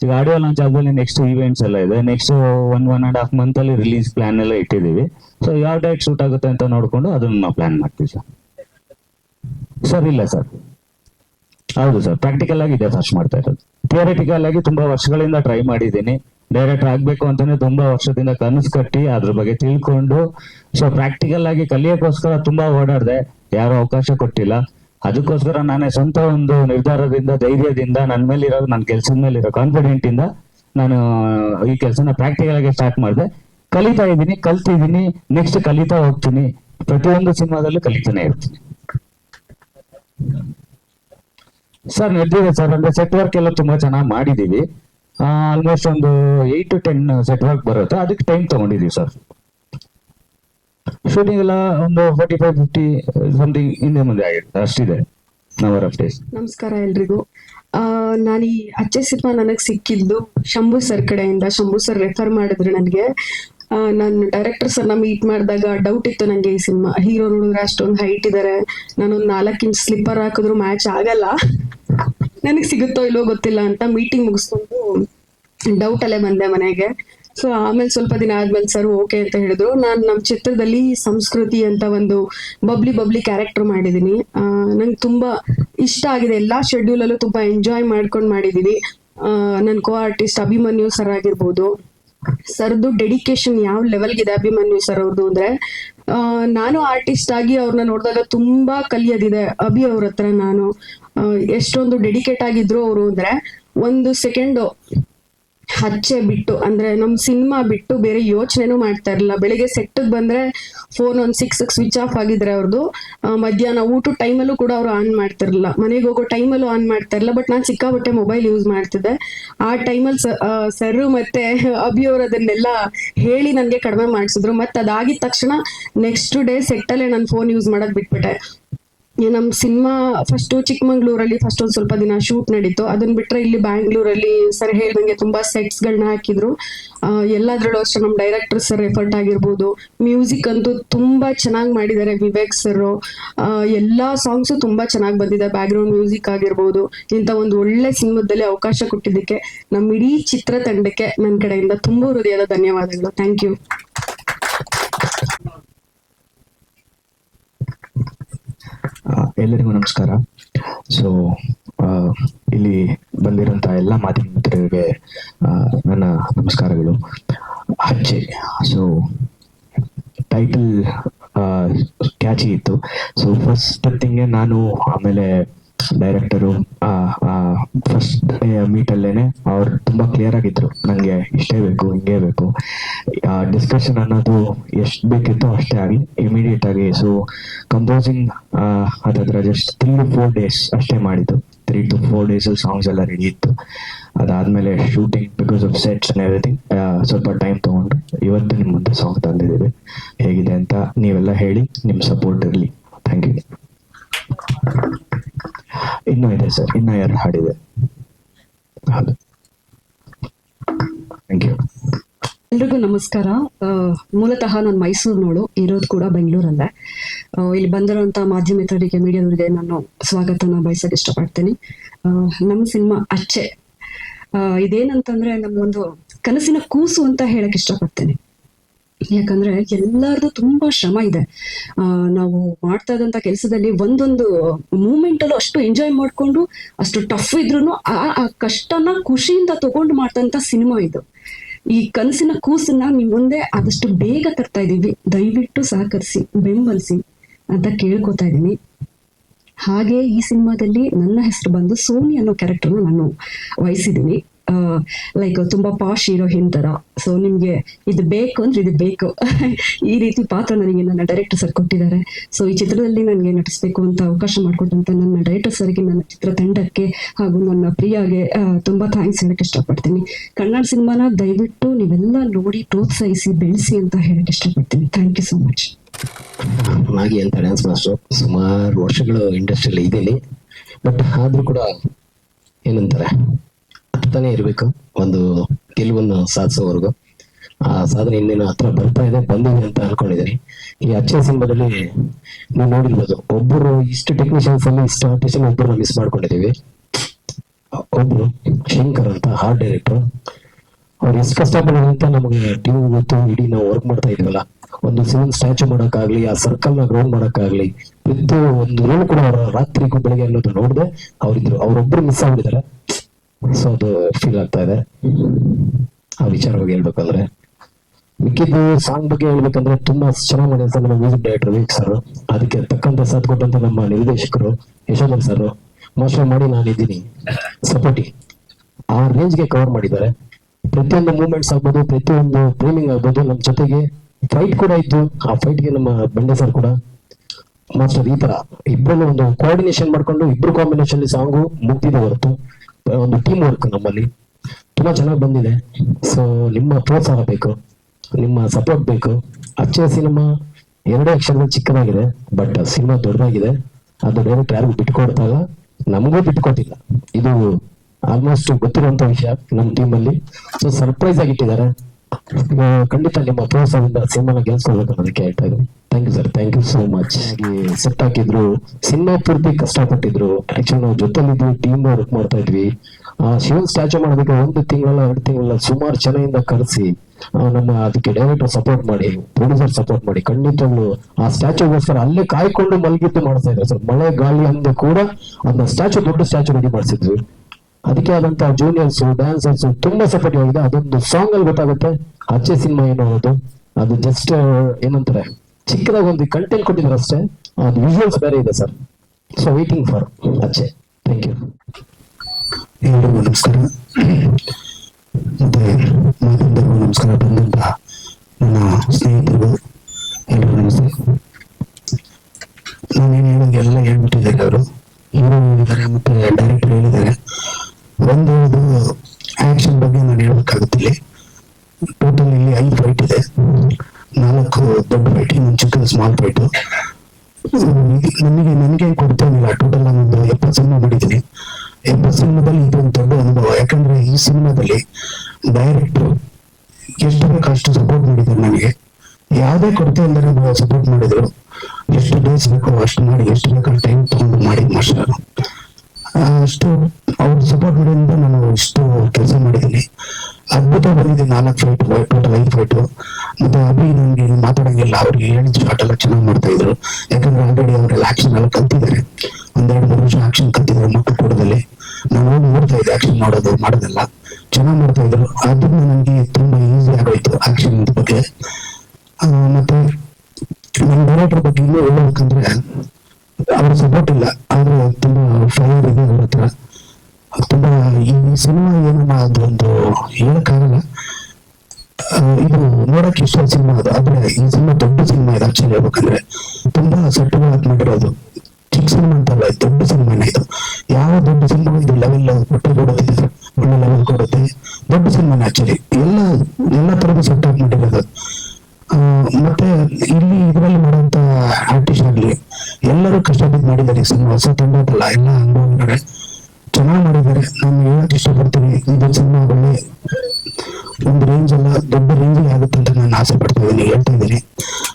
Speaker 3: ಈಗ ಆಡಿಯೋ ಲಾಂಚ್ ಆದ್ಮೇಲೆ ನೆಕ್ಸ್ಟ್ ಇವೆಂಟ್ಸ್ ಎಲ್ಲ ಇದೆ. Next one one and half month ಅಲ್ಲಿ ರಿಲೀಸ್ ಪ್ಲಾನ್ ಎಲ್ಲ ಇಟ್ಟಿದೀವಿ ಸೊ ಯಾವ ಡೇಟ್ ಶೂಟ್ ಆಗುತ್ತೆ ಅಂತ ನೋಡ್ಕೊಂಡು ಅದನ್ನ ನಾವು ಪ್ಲಾನ್ ಮಾಡ್ತೀವಿ ಸರ್ ಸರ್ ಇಲ್ಲ ಸರ್ ಹೌದು ಸರ್ ಪ್ರಾಕ್ಟಿಕಲ್ ಆಗಿ ಇದೆ ಫಸ್ಟ್ ಮಾಡ್ತಾ ಇರೋದು. ಥಿಯರಿಟಿಕಲ್ ಆಗಿ ತುಂಬಾ ವರ್ಷಗಳಿಂದ ಟ್ರೈ ಮಾಡಿದ್ದೀನಿ. ಡೈರೆಕ್ಟ್ ಆಗ್ಬೇಕು ಅಂತಾನೆ ತುಂಬಾ ವರ್ಷದಿಂದ ಕನಸು ಕಟ್ಟಿ ಅದ್ರ ಬಗ್ಗೆ ತಿಳ್ಕೊಂಡು. ಸೊ ಪ್ರಾಕ್ಟಿಕಲ್ ಆಗಿ ಕಲಿಯೋಕ್ಕೋಸ್ಕರ ತುಂಬಾ ಓಡಾಡಿದೆ. ಯಾರು ಅವಕಾಶ ಕೊಟ್ಟಿಲ್ಲ. ಅದಕ್ಕೋಸ್ಕರ ನಾನೇ ಸ್ವಂತ ಒಂದು ನಿರ್ಧಾರದಿಂದ, ಧೈರ್ಯದಿಂದ ನನ್ನ ಮೇಲೆ ಇರೋ ನನ್ನ ಕೆಲಸದ ಮೇಲೆ ಇರೋ ಕಾನ್ಫಿಡೆಂಟ್ ಇಂದ ನಾನು ಈ ಕೆಲಸನ ಪ್ರಾಕ್ಟಿಕಲ್ ಆಗಿ ಸ್ಟಾರ್ಟ್ ಮಾಡಿದೆ. ಕಲಿತಾ ಇದ್ದೀನಿ ಕಲ್ತಿದ್ದೀನಿ ನೆಕ್ಸ್ಟ್ ಕಲಿತಾ ಹೋಗ್ತೀನಿ. ಪ್ರತಿಯೊಂದು ಸಿನಿಮಾದಲ್ಲೂ ಕಲಿತಾನೆ ಇರ್ತೀನಿ. ಸರ್ ನಡೆದಿದೆ ಸರ್, ಅಂದ್ರೆ ಸೆಟ್ ವರ್ಕ್ ಎಲ್ಲ ತುಂಬಾ ಚೆನ್ನಾಗಿ ಮಾಡಿದೀವಿ ಆಲ್ಮೋಸ್ಟ್ ಒಂದು eight to ten set work ಬರುತ್ತೆ. ಅದಕ್ಕೆ ಟೈಮ್ ತಗೊಂಡಿದೀವಿ ಸರ್. ಶೂಟಿಂಗ್ ಎಲ್ಲ ಒಂದು ಫೋರ್ಟಿ ಫೈವ್ ಫಿಫ್ಟಿ ಸಮಥಿಂಗ್ ಹಿಂದೆ ಮುಂದೆ ಆಗಿರುತ್ತೆ. ಅಷ್ಟಿದೆ. ನಂಬರ್ ಆಫ್
Speaker 4: ನಮಸ್ಕಾರ ಎಲ್ರಿಗೂ. ನಾನು ಈ ಅಚ್ಚೆ ಸಿನಿಮಾ ನನಗೆ ಸಿಕ್ಕಿದ್ದು ಶಂಭು ಸರ್ ಕಡೆಯಿಂದ. ಶಂಭು ಸರ್ ರೆಫರ್ ಮಾಡಿದ್ರು ನನಗೆ. ನಾನು ಡೈರೆಕ್ಟರ್ ಸರ್ನ ಮೀಟ್ ಮಾಡಿದಾಗ ಡೌಟ್ ಇತ್ತು ನನಗೆ ಈ ಸಿನಿಮಾ. ಹೀರೋ ನೋಡಿದ್ರೆ ಅಷ್ಟೊಂದು ಹೈಟ್ ಇದ್ದಾರೆ ನಾನೊಂದು ನಾಲ್ಕು ಇಂಚ್ ಸ್ಲಿಪ್ಪರ್ ಹಾಕಿದ್ರು ಮ್ಯಾಚ್ ಆಗಲ್ಲ. ನನಗೆ ಸಿಗುತ್ತೋ ಇಲ್ಲೋ ಗೊತ್ತಿಲ್ಲ ಅಂತ ಮೀಟಿಂಗ್ ಮುಗಿಸ್ಕೊಂಡು ಡೌಟ್ ಅಲ್ಲೇ ಬಂದೆ ಮನೆಗೆ. ಸೊ ಆಮೇಲೆ ಸ್ವಲ್ಪ ದಿನ ಆದ್ಮೇಲೆ ಸರ್ ಓಕೆ ಅಂತ ಹೇಳಿದ್ರು. ನಾನು ನಮ್ಮ ಚಿತ್ರದಲ್ಲಿ ಸಂಸ್ಕೃತಿ ಅಂತ ಒಂದು ಬಬ್ಲಿ ಬಬ್ಲಿ ಕ್ಯಾರೆಕ್ಟರ್ ಮಾಡಿದ್ದೀನಿ ನಂಗೆ ತುಂಬಾ ಇಷ್ಟ ಆಗಿದೆ. ಎಲ್ಲಾ ಶೆಡ್ಯೂಲ್ ಅಲ್ಲೂ ತುಂಬಾ ಎಂಜಾಯ್ ಮಾಡ್ಕೊಂಡು ಮಾಡಿದೀವಿ ನನ್ನ ಕೋ ಆರ್ಟಿಸ್ಟ್ ಅಭಿಮನ್ಯು ಸರ್ ಆಗಿರ್ಬೋದು. ಸರ್ದು ಡೆಡಿಕೇಶನ್ ಯಾವ ಲೆವೆಲ್ಗಿದೆ ಅಭಿಮನ್ಯು ಸರ್ ಅವ್ರದ್ದು ಅಂದ್ರೆ ನಾನು ಆರ್ಟಿಸ್ಟ್ ಆಗಿ ಅವ್ರನ್ನ ನೋಡಿದಾಗ ತುಂಬಾ ಕಲಿಯೋದಿದೆ ಅಭಿ ಅವ್ರ ಹತ್ರ ನಾನು. ಎಷ್ಟೊಂದು ಡೆಡಿಕೇಟ್ ಆಗಿದ್ರು ಅವರು ಅಂದ್ರೆ, ಒಂದು ಸೆಕೆಂಡ್ ಹಚ್ಚೆ ಬಿಟ್ಟು, ಅಂದ್ರೆ ನಮ್ ಸಿನಿಮಾ ಬಿಟ್ಟು ಬೇರೆ ಯೋಚನೆನೂ ಮಾಡ್ತಾ ಇರಲಿಲ್ಲ. ಬೆಳಿಗ್ಗೆ ಸೆಟ್ ಬಂದ್ರೆ ಫೋನ್ ಒಂದ್ ಸಿಕ್ಸ್ ಸ್ವಿಚ್ ಆಫ್ ಆಗಿದ್ರೆ ಅವ್ರದ್ದು ಮಧ್ಯಾಹ್ನ ಊಟದ ಟೈಮಲ್ಲೂ ಕೂಡ ಅವ್ರು ಆನ್ ಮಾಡ್ತಿರ್ಲಿಲ್ಲ. ಮನೆಗೆ ಹೋಗೋ ಟೈಮಲ್ಲೂ ಆನ್ ಮಾಡ್ತಾ ಇರಲಿಲ್ಲ. ಬಟ್ ನಾನು ಸಿಕ್ಕಾಪಟ್ಟೆ ಮೊಬೈಲ್ ಯೂಸ್ ಮಾಡ್ತಿದ್ದೆ. ಆ ಟೈಮಲ್ಲಿ ಸರ್ ಮತ್ತೆ (laughs) ಅಭಿ ಅವ್ರು ಅದನ್ನೆಲ್ಲ ಹೇಳಿ ನನಗೆ ಕಡಿಮೆ ಮಾಡಿಸಿದ್ರು. ಮತ್ತೆ ಅದಾಗಿದ ತಕ್ಷಣ ನೆಕ್ಸ್ಟ್ ಡೇ ಸೆಟ್ಟಲ್ಲೇ ನಾನು ಫೋನ್ ಯೂಸ್ ಮಾಡೋದ್ ಬಿಟ್ಬಿಟ್ಟೆ. ನಮ್ಮ ಸಿನಿಮಾ ಫಸ್ಟ್ ಚಿಕ್ಕಮಂಗ್ಳೂರಲ್ಲಿ ಫಸ್ಟ್ ಒಂದು ಸ್ವಲ್ಪ ದಿನ ಶೂಟ್ ನಡೀತು. ಅದನ್ನ ಬಿಟ್ರೆ ಇಲ್ಲಿ ಬ್ಯಾಂಗ್ಳೂರಲ್ಲಿ ಸರ್ ಹೇಳಿದಂಗೆ ತುಂಬಾ ಸೆಟ್ಸ್ ಗಳನ್ನ ಹಾಕಿದ್ರು. ಎಲ್ಲದರಲ್ಲೂ ಅಷ್ಟೇ ನಮ್ಮ ಡೈರೆಕ್ಟರ್ ಸರ್ ಎಫರ್ಟ್ ಆಗಿರ್ಬೋದು. ಮ್ಯೂಸಿಕ್ ಅಂತೂ ತುಂಬಾ ಚೆನ್ನಾಗಿ ಮಾಡಿದ್ದಾರೆ ವಿವೇಕ್ ಸರ್ ಎಲ್ಲಾ ಸಾಂಗ್ಸು ತುಂಬಾ ಚೆನ್ನಾಗಿ ಬಂದಿದೆ. ಬ್ಯಾಕ್ ಗ್ರೌಂಡ್ ಮ್ಯೂಸಿಕ್ ಆಗಿರ್ಬೋದು. ಇಂಥ ಒಂದು ಒಳ್ಳೆ ಸಿನಿಮಾದಲ್ಲಿ ಅವಕಾಶ ಕೊಟ್ಟಿದ್ದಕ್ಕೆ ನಮ್ಮ ಇಡೀ ಚಿತ್ರತಂಡಕ್ಕೆ ನನ್ನ ಕಡೆಯಿಂದ ತುಂಬಾ ಹೃದಯದ ಧನ್ಯವಾದಗಳು. ಥ್ಯಾಂಕ್ ಯು
Speaker 5: ಎಲ್ಲರಿಗೂ ನಮಸ್ಕಾರ. ಸೊ ಇಲ್ಲಿ ಬಂದಿರುವಂತಹ ಎಲ್ಲ ಮಾಧ್ಯಮ ಮಿತ್ರರಿಗೆ ನನ್ನ ನಮಸ್ಕಾರಗಳು. ಹಚ್ಚೆ ಸೊ ಟೈಟಲ್ ಕ್ಯಾಚಿ ಇತ್ತು. ಸೊ ಫಸ್ಟ್ ಥಿಂಗೆ ನಾನು ಆಮೇಲೆ ಡೈರೆಕ್ಟರು ಫಸ್ಟ್ ಮೀಟಲ್ಲೇನೆ ಅವ್ರು ತುಂಬಾ ಕ್ಲಿಯರ್ ಆಗಿದ್ರು. ನನಗೆ ಇಷ್ಟೇ ಬೇಕು, ಹಿಂಗೆ ಬೇಕು. ಡಿಸ್ಕಷನ್ ಅನ್ನೋದು ಎಷ್ಟು ಬೇಕಿತ್ತು ಅಷ್ಟೇ ಆಗಿ ಇಮಿಡಿಯೇಟ್ ಆಗಿ. So composing ಅದಾದ್ರೆ just three to four days ಅಷ್ಟೇ ಮಾಡಿದ್ದು. Three to four days songs ಎಲ್ಲ ರೆಡಿ ಇತ್ತು. ಅದಾದ್ಮೇಲೆ shooting because of sets and everything ಸ್ವಲ್ಪ ಟೈಮ್ ತಗೊಂಡು ಇವತ್ತು ನಿಮ್ಮ ಮುಂದೆ ಸಾಂಗ್ ತಂದಿದ್ದೀವಿ. ಹೇಗಿದೆ ಅಂತ ನೀವೆಲ್ಲ ಹೇಳಿ ನಿಮ್ಮ ಸಪೋರ್ಟ್ ಇರಲಿ. ಥ್ಯಾಂಕ್ ಯು ಇನ್ನೂ ಇದೆ ಸರ್, ಇನ್ನೂ ಎರಡು ಹಾಡಿದೆ ಥ್ಯಾಂಕ್ ಯು
Speaker 4: ಎಲ್ರಿಗೂ ನಮಸ್ಕಾರ. ಮೂಲತಃ ನಾನು ಮೈಸೂರಿನೋಳು ಇರೋದು ಕೂಡ ಬೆಂಗಳೂರಲ್ಲೇ. ಇಲ್ಲಿ ಬಂದಿರುವಂತಹ ಮಾಧ್ಯಮ ಮಿತ್ರರಿಗೆ ಮೀಡಿಯಾದವರಿಗೆ ನಾನು ಸ್ವಾಗತನ ಬಯಸಕ್ಕೆ ಇಷ್ಟಪಡ್ತೀನಿ. ನಮ್ಮ ಸಿನಿಮಾ ಅಚ್ಚೆ. ಇದೇನಂತಂದ್ರೆ ನಮ್ಮೊಂದು ಕನಸಿನ ಕೂಸು ಅಂತ ಹೇಳಕ್ ಇಷ್ಟಪಡ್ತೀನಿ. ಯಾಕಂದ್ರೆ ಎಲ್ಲಾರ್ದು ತುಂಬಾ ಶ್ರಮ ಇದೆ. ನಾವು ಮಾಡ್ತಾ ಇದ್ದಂತ ಕೆಲಸದಲ್ಲಿ ಒಂದೊಂದು ಮೂಮೆಂಟ್ ಅಲ್ಲೂ ಅಷ್ಟು ಎಂಜಾಯ್ ಮಾಡ್ಕೊಂಡು, ಅಷ್ಟು ಟಫ್ ಇದ್ರು ಆ ಆ ಕಷ್ಟನ ಖುಷಿಯಿಂದ ತಗೊಂಡು ಮಾಡ್ತಂತ ಸಿನಿಮಾ ಇದು. ಈ ಕನಸಿನ ಕೂಸನ್ನ ನಿಮ್ ಮುಂದೆ ಆದಷ್ಟು ಬೇಗ ತರ್ತಾ ಇದೀವಿ. ದಯವಿಟ್ಟು ಸಹಕರಿಸಿ, ಬೆಂಬಲಿಸಿ ಅಂತ ಕೇಳ್ಕೊತಾ ಇದ್ದೀನಿ ಹಾಗೆ ಈ ಸಿನಿಮಾದಲ್ಲಿ ನನ್ನ ಹೆಸರು ಬಂದು ಸೋನಿ ಅನ್ನೋ ಕ್ಯಾರೆಕ್ಟರ್ನ ನಾನು ವಹಿಸಿದ್ದೀನಿ. ಲೈಕ್ ತುಂಬಾ ಪಾಶ್ ಹೀರೋಯಿನ್ ತರ ಸೊ ನಿಮ್ಗೆ ಇದು ಬೇಕು ಅಂದ್ರೆ ಇದು ಬೇಕು. ಈ ರೀತಿ ಪಾತ್ರ ನನಗೆ ನನ್ನ ಡೈರೆಕ್ಟರ್ ಸರ್ ಕೊಟ್ಟಿದ್ದಾರೆ. ಸೊ ಈ ಚಿತ್ರದಲ್ಲಿ ನನಗೆ ನಟಿಸ್ಬೇಕು ಅಂತ ಅವಕಾಶ ಮಾಡಿಕೊಟ್ಟಂತ ನನ್ನ ಡೈರೆಕ್ಟರ್ ಸರ್ಗೆ ನನ್ನ ಚಿತ್ರ ತಂಡಕ್ಕೆ ಹಾಗೂ ನನ್ನ ಪ್ರಿಯಾಗೆ ತುಂಬಾ ಥ್ಯಾಂಕ್ಸ್ ಹೇಳಕ್ ಇಷ್ಟಪಡ್ತೀನಿ. ಕನ್ನಡ ಸಿನಿಮಾನ ದಯವಿಟ್ಟು ನೀವೆಲ್ಲ ನೋಡಿ ಪ್ರೋತ್ಸಾಹಿಸಿ, ಬೆಳೆಸಿ ಅಂತ ಹೇಳಕ್ ಇಷ್ಟಪಡ್ತೀನಿ. Thank you so much
Speaker 6: Nagi ಅಂತ ಡ್ಯಾನ್ಸ್ ಮಾಸ್ಟರ್ ಸುಮಾರು ವರ್ಷಗಳು ಇಂಡಸ್ಟ್ರಿಯಲ್ಲಿ ಇದ್ದೀನಿ ಬಟ್ ಆದ್ರೂ ಕೂಡ ಏನಂತಾರೆ? ಹತ್ತಾನೆ ಇರಬೇಕು. ಒಂದು ಗೆಲುವನ್ನು ಸಾಧಿಸೋವರೆಗೂ ಆ ಸಾಧನೆ ಇನ್ನೇನು ಹತ್ರ ಬರ್ತಾ ಇದೆ, ಬಂದಿದೆ ಅಂತ ಅನ್ಕೊಂಡಿದ್ದೀನಿ. ಈ ಅಚ್ಚ ಸಿನಿಮಾದಲ್ಲಿ ನೀವು ನೋಡಿರ್ಬೋದು ಒಬ್ಬರು ಇಷ್ಟು ಟೆಕ್ನಿಷಿಯನ್ಸ್ ಅಲ್ಲಿ, ಇಷ್ಟು ಆರ್ಟಿಸ್ಟ್ ಒಬ್ಬರನ್ನ ಮಿಸ್ ಮಾಡ್ಕೊಂಡಿದೀವಿ ಒಬ್ರು ಶಂಕರ್ ಅಂತ ಹಾರ್ಟ್ ಡೈರೆಕ್ಟರ್ ಅವ್ರು ಎಷ್ಟು ಅಂತ ನಮಗೆ ಟೀಮ್ ಗೊತ್ತು, ಇಡೀ ನಾವು ವರ್ಕ್ ಮಾಡ್ತಾ ಇದೀವಲ್ಲ ಒಂದು ಸಿಮೆಂಟ್ ಸ್ಟ್ಯಾಚು ಮಾಡಕ್ಕಾಗ್ಲಿ, ಆ ಸರ್ಕಲ್ನ ಗ್ರೌಂಡ್ ಮಾಡೋಕ್ಕಾಗ್ಲಿ ಒಂದು ರೋಲ್ ಕೂಡ ಅವರ ರಾತ್ರಿಗೂ ಬೆಳಿಗ್ಗೆ ಅನ್ನೋದು ನೋಡಿದೆ, ಅವ್ರಿದ್ರು ಅವ್ರೊಬ್ರು ಮಿಸ್ ಆಗ್ಬಿಟ್ಟಿದ್ದಾರೆ ಸೊ ಅದು ಫೀಲ್ ಆಗ್ತಾ ಇದೆ. ಆ ವಿಚಾರವಾಗಿ ಹೇಳ್ಬೇಕಂದ್ರೆ. ಮಿಕ್ಕಿದ್ದು ಸಾಂಗ್ ಬಗ್ಗೆ ಹೇಳ್ಬೇಕಂದ್ರೆ ತುಂಬಾ ಚೆನ್ನಾಗಿ ಮಾಡಿದ ಸರ್ ನಮ್ಮ ಮ್ಯೂಸಿಕ್ ಡೈರೆಕ್ಟರ್ ವಿವೇಕ್ ಸರ್ ಅದಕ್ಕೆ ತಕ್ಕಂತ ಸಾಥ್ ಕೊಟ್ಟಂತ ನಮ್ಮ ನಿರ್ದೇಶಕರು ಯಶೋಧರ್ ಸರ್. ಮಾಸ್ಟರ್ ಮಾಡಿ ನಾನಿದ್ದೀನಿ. ಸಪೋರ್ಟಿ ಆ ರೇಂಜ್ಗೆ ಕವರ್ ಮಾಡಿದ್ದಾರೆ. ಪ್ರತಿಯೊಂದು ಮೂಮೆಂಟ್ಸ್ ಆಗ್ಬೋದು, ಪ್ರತಿಯೊಂದು ಫ್ರೇಮಿಂಗ್ ಆಗ್ಬೋದು ನಮ್ಮ ಜೊತೆಗೆ ಫೈಟ್ ಕೂಡ ಇತ್ತು. ಆ ಫೈಟ್ಗೆ ನಮ್ಮ ಬಂಡೆ ಸರ್ ಕೂಡ. ಮಾಸ್ಟರ್ ಈ ತರ ಇಬ್ಬರು ಒಂದು ಕೋಆರ್ಡಿನೇಷನ್ ಮಾಡ್ಕೊಂಡು, ಇಬ್ರು ಕಾಂಬಿನೇಷನ್ ಸಾಂಗು ಮುಗ್ದಿದೆ ಹೊರತು. ಒಂದು ಟೀಮ್ ವರ್ಕ್ ನಮ್ಮಲ್ಲಿ. ತುಂಬಾ ಚೆನ್ನಾಗಿ ಬಂದಿದೆ. ಸೊ ನಿಮ್ಮ ಪ್ರೋತ್ಸಾಹ ಬೇಕು. ನಿಮ್ಮ ಸಪೋರ್ಟ್ ಬೇಕು. ಅಚ್ಚೆ ಸಿನಿಮಾ ಎರಡೇ ಅಕ್ಷರದಲ್ಲಿ ಚಿಕ್ಕದಾಗಿದೆ ಬಟ್ ಸಿನಿಮಾ ದೊಡ್ಡದಾಗಿದೆ. ಅದು ಡೈರೆಕ್ಟ್ ಯಾರಿಗೂ ಬಿಟ್ಕೊಡ್ತಾ ಇಲ್ಲ ನಮಗೂ ಬಿಟ್ಕೊಟ್ಟಿಲ್ಲ ಇದು ಆಲ್ಮೋಸ್ಟ್ ಗೊತ್ತಿರುವಂತ ವಿಷಯ ನಮ್ಮ ಟೀಮ್ ಅಲ್ಲಿ. ಸೊ ಸರ್ಪ್ರೈಸ್ ಆಗಿ ಇಟ್ಟಿದ್ದಾರೆ ಖಂಡಿತ ನಿಮ್ಮ ಪ್ರೋತ್ಸಾಹದಿಂದ ಸಿನಿಮಾನ ಗೆಲ್ಸ್ಕೊಳ್ಬೇಕು ಅನ್ನೋದಕ್ಕೆ ಹೇಳ್ತಾ ಇದ್ದೀನಿ. Thank you sir thank you so much set ಹಾಕಿದ್ರು ಸಿನಿಮಾ ಪೂರ್ತಿ ಕಷ್ಟಪಟ್ಟಿದ್ರು. ಆಕ್ಚುಲಿ ನಾವು ಜೊತೆಲಿದ್ದು ಟೀಮ್ ವರ್ಕ್ ಮಾಡ್ತಾ ಇದ್ವಿ. ಆ ಶಿವನ್ ಸ್ಟ್ಯಾಚು ಮಾಡೋದಕ್ಕೆ ಒಂದು ತಿಂಗಳ ಎರಡು ತಿಂಗಳ ಸುಮಾರು ಚೆನ್ನಾಗಿಂದ ಕರೆಸಿ ನಮ್ಮ ಅದಕ್ಕೆ ಡೈರೆಕ್ಟರ್ ಸಪೋರ್ಟ್ ಮಾಡಿ ಪ್ರೊಡ್ಯೂಸರ್ ಸಪೋರ್ಟ್ ಮಾಡಿ ಖಂಡಿತವಾಗ್ಲು ಆ ಸ್ಟ್ಯಾಚುಗೋಸ್ಕರ ಅಲ್ಲೇ ಕಾಯ್ಕೊಂಡು ಮಲಗಿದ್ದು ಮಾಡಿಸ್ತಾ ಇದ್ರು. ಸರ್ ಮಳೆ ಗಾಳಿ ಅಂದೆ ಕೂಡ ಅದನ್ನ ಸ್ಟ್ಯಾಚು ದೊಡ್ಡ ಸ್ಟ್ಯಾಚು ರೆಡಿ ಮಾಡಿಸಿದ್ವಿ. ಅದಕ್ಕೆ ಆದಂತ ಜೂನಿಯರ್ಸ್ ಡ್ಯಾನ್ಸರ್ಸ್ ತುಂಬಾ ಸಪೋರ್ಟ್ ಆಗಿದೆ ಅದೊಂದು ಸಾಂಗ್ ಅಲ್ಲಿ ಗೊತ್ತಾಗುತ್ತೆ. ಅಚ್ಚೆ ಸಿನಿಮಾ ಏನು ಅನ್ನೋದು. ಅದು ಜಸ್ಟ್ ಏನಂತಾರೆ? ಚಿಕ್ಕದಾಗಿ ಒಂದು ಕಂಟೆಂಟ್ ಕೊಟ್ಟಿದ್ರು ಅಷ್ಟೇ. ಅದು ವಿಜುವಲ್ಸ್ ಬೇರೆ ಇದೆ ಸರ್. ಸೊ ವೇಟಿಂಗ್ ಫಾರ್ ಅಚ್ಚೆ ಥ್ಯಾಂಕ್ ಯು
Speaker 7: ಎಲ್ರಿಗೂ ನಮಸ್ಕಾರ. ಮತ್ತೆ ನಮಸ್ಕಾರ. ಇಲ್ಲದೆ ಸಪೋರ್ಟ್ ಮಾಡಿದ್ರು. ಎಷ್ಟು ಡೇಸ್ ಬೇಕು ಅಷ್ಟು ಮಾಡಿ, ಎಷ್ಟು ಬೇಕು ಟೈಮ್ ತಗೊಂಡು ಮಾಡಿ ಮಾಸ್ಟರ್ ಅಷ್ಟು ಅವ್ರು ಸಪೋರ್ಟ್ ಮಾಡಿದ್ರೆ ನಾನು ಇಷ್ಟು ಕೆಲಸ ಮಾಡಿದ್ದೀನಿ. ಅದ್ಭುತ ಬಂದಿದೆ ನಾಲ್ಕು ಫೈಟ್ ಟೋಟಲ್ ಐದು ಫೈಟು ಮತ್ತೆ ಅಭಿ ನನಗೆ ಮಾತಾಡಂಗಿಲ್ಲ. ಅವ್ರಿಗೆ ಹೇಳಿದ ಶಾಟ್ ಎಲ್ಲ ಚೆನ್ನಾಗಿ ಮಾಡ್ತಾ ಇದ್ರು ಯಾಕಂದ್ರೆ ಆಲ್ರೆಡಿ ಅವರೆಲ್ಲ ಆಕ್ಷನ್ ಎಲ್ಲ ಕಲ್ತಿದ್ದಾರೆ. ಒಂದೆರಡು ಮೂರು ವರ್ಷ ಆಕ್ಷನ್ ಕಲ್ತಿದ್ದಾರೆ ಮಕ್ಕಳು ಕೂಡದಲ್ಲಿ. ನಾನು ನೋಡ್ತಾ ಇದ್ದೆ ಆಕ್ಷನ್ ಮಾಡೋದು ಮಾಡೋದೆಲ್ಲ. ಚೆನ್ನಾಗಿ ಮಾಡ್ತಾ ಇದ್ರು ನನಗೆ ತುಂಬಾ ಈಸಿ ಆಗೋಯ್ತು ಆಕ್ಷನ್ ಬಗ್ಗೆ. ಮತ್ತೆ ನನ್ನ ಹೋರಾಟದ ಬಗ್ಗೆ ಇನ್ನೂ ಹೇಳ್ಬೇಕಂದ್ರೆ ಅವ್ರ ಸಪೋರ್ಟ್ ಇಲ್ಲ. ಆದ್ರೆ ತುಂಬಾ ಫೈರ್ ಇದೆ ಅವ್ರ ಹತ್ರ. ತುಂಬಾ ಈ ಸಿನಿಮಾ ಏನನ್ನ ಅದೊಂದು ಹೇಳಕ್ಕಾಗಲ್ಲ. ಇದು ನೋಡಕ್ಕೆ ಇಷ್ಟ ಸಿನಿಮಾ ಅದು. ಆದ್ರೆ ಈ ಸಿನಿಮಾ ದೊಡ್ಡ ಸಿನಿಮಾ ಇದೆ ಆಕ್ಚುಲಿ ಹೇಳ್ಬೇಕಂದ್ರೆ. ತುಂಬಾ ಸೆಟ್ಗಳು ಮಾಡಿರೋದು. ಚಿಕ್ಕ ಸಿನಿಮಾ ಅಂತಲ್ಲ, ದೊಡ್ಡ ಸಿನಿಮಾನೇ ಇದು. ಯಾವ ದೊಡ್ಡ ಸಿನಿಮಾ ಇದು ಲೆವೆಲ್ ಕೊಟ್ಟು ಕೊಡುತ್ತೆ? ಒಳ್ಳೆ ಲೆವೆಲ್ ಕೊಡುತ್ತೆ. ದೊಡ್ಡ ಸಿನಿಮಾನೇ ಆಕ್ಚುಲಿ ಎಲ್ಲ ಎಲ್ಲ ತರದ ಸೆಟ್ ಆಗಿ ಮಾಡಿರೋದು. ಮತ್ತೆ ಇಲ್ಲಿ ಇದರಲ್ಲಿ ಮಾಡುವಂತ ಆರ್ಟಿಸ್ಟ್ ಆಗ್ಲಿ, ಎಲ್ಲರೂ ಕಷ್ಟಪಟ್ಟು ಮಾಡಿದ್ದಾರೆ ಸಿನಿಮಾ. ಹೊಸ ತಂಡದಲ್ಲ ಎಲ್ಲ ಅನುಭವಗಳೇ ಚೆನ್ನಾಗಿ ಮಾಡಿದ್ದಾರೆ. ನಾನು ಹೇಳಕ್ ಇಷ್ಟಪಡ್ತೀನಿ. ಇದು ಸಿನಿಮಾ ಒಂದು ರೇಂಜ್ ಅಲ್ಲ, ದೊಡ್ಡ ರೇಂಜ್ ಆಗುತ್ತೆ ಅಂತ ನಾನು ಆಸೆ ಪಡ್ತಾ ಇದ್ದೀನಿ. ಹೇಳ್ತಾ ಇದ್ದೀನಿ.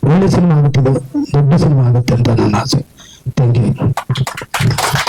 Speaker 7: ಒಳ್ಳೆ ಸಿನಿಮಾ ಆಗುತ್ತಿದೆ, ದೊಡ್ಡ ಸಿನಿಮಾ ಆಗುತ್ತೆ ಅಂತ ನನ್ನ ಆಸೆ. Thank you